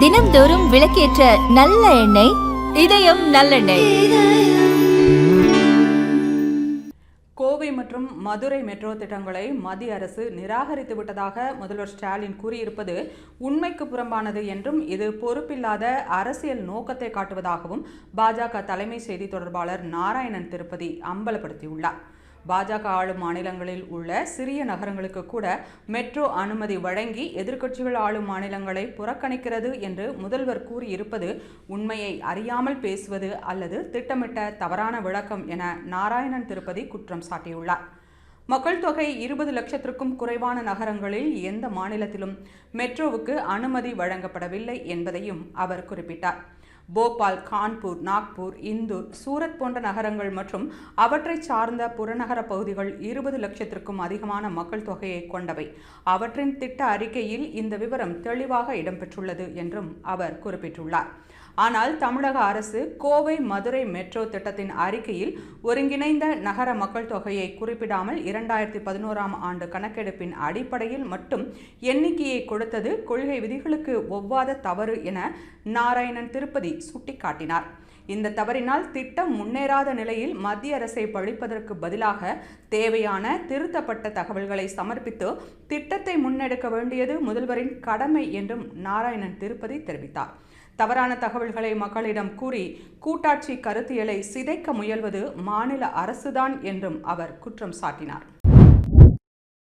தினம்தோறும் விளக்கேற்ற நல்ல எண்ணெய் இதயம் நல்லெண்ணெய். கோவை மற்றும் மதுரை மெட்ரோ திட்டங்களை மத்திய அரசு நிராகரித்து விட்டதாக முதல்வர் ஸ்டாலின் கூறியிருப்பது உண்மைக்கு புறம்பானது என்றும் இது பொறுப்பில்லாத அரசியல் நோக்கத்தை காட்டுவதாகவும் பாஜக தலைமை செய்தி தொடர்பாளர் நாராயணன் திருப்பதி அம்பலப்படுத்தியுள்ளார். பாஜக ஆளும் மாநிலங்களில் உள்ள சிறிய நகரங்களுக்கு கூட மெட்ரோ அனுமதி வழங்கி எதிர்க்கட்சிகள் ஆளும் மாநிலங்களை புறக்கணிக்கிறது என்று முதல்வர் கூறியிருப்பது உண்மையை அறியாமல் பேசுவது அல்லது திட்டமிட்ட தவறான விளக்கம் என நாராயணன் திருப்பதி குற்றம் சாட்டியுள்ளார். மக்கள் தொகை இருபது லட்சத்திற்கும் குறைவான நகரங்களில் எந்த மாநிலத்திலும் மெட்ரோவுக்கு அனுமதி வழங்கப்படவில்லை என்பதையும் அவர் குறிப்பிட்டார். போபால் கான்பூர் நாக்பூர் இந்தூர் சூரத் போன்ற நகரங்கள் மற்றும் அவற்றை சார்ந்த புறநகர பகுதிகள் இருபது லட்சத்திற்கும் அதிகமான மக்கள் தொகையை கொண்டவை. அவற்றின் திட்ட அறிக்கையில் இந்த விவரம் தெளிவாக இடம்பெற்றுள்ளது என்றும் அவர் குறிப்பிட்டுள்ளார். ஆனால் தமிழக அரசு கோவை மதுரை மெட்ரோ திட்டத்தின் அறிக்கையில் ஒருங்கிணைந்த நகர மக்கள் தொகையை குறிப்பிடாமல் இரண்டாயிரத்தி பதினோராம் ஆண்டு கணக்கெடுப்பின் அடிப்படையில் மட்டும் எண்ணிக்கையை கொடுத்தது கொள்கை விதிகளுக்கு ஒவ்வாத தவறு என நாராயணன் திருப்பதி சுட்டிக்காட்டினார். இந்த தவறினால் திட்டம் முன்னேறாத நிலையில் மத்திய அரசை பழிப்பதற்கு பதிலாக தேவையான திருத்தப்பட்ட தகவல்களை சமர்ப்பித்து திட்டத்தை முன்னெடுக்க வேண்டியது முதல்வரின் கடமை என்றும் நாராயணன் திருப்பதி தெரிவித்தார். தவறான தகவல்களை மக்களிடம் கூறி கூட்டாட்சி கருத்தியலை சிதைக்க முயல்வது மாநில அரசுதான் என்றும் அவர் குற்றம் சாட்டினார்.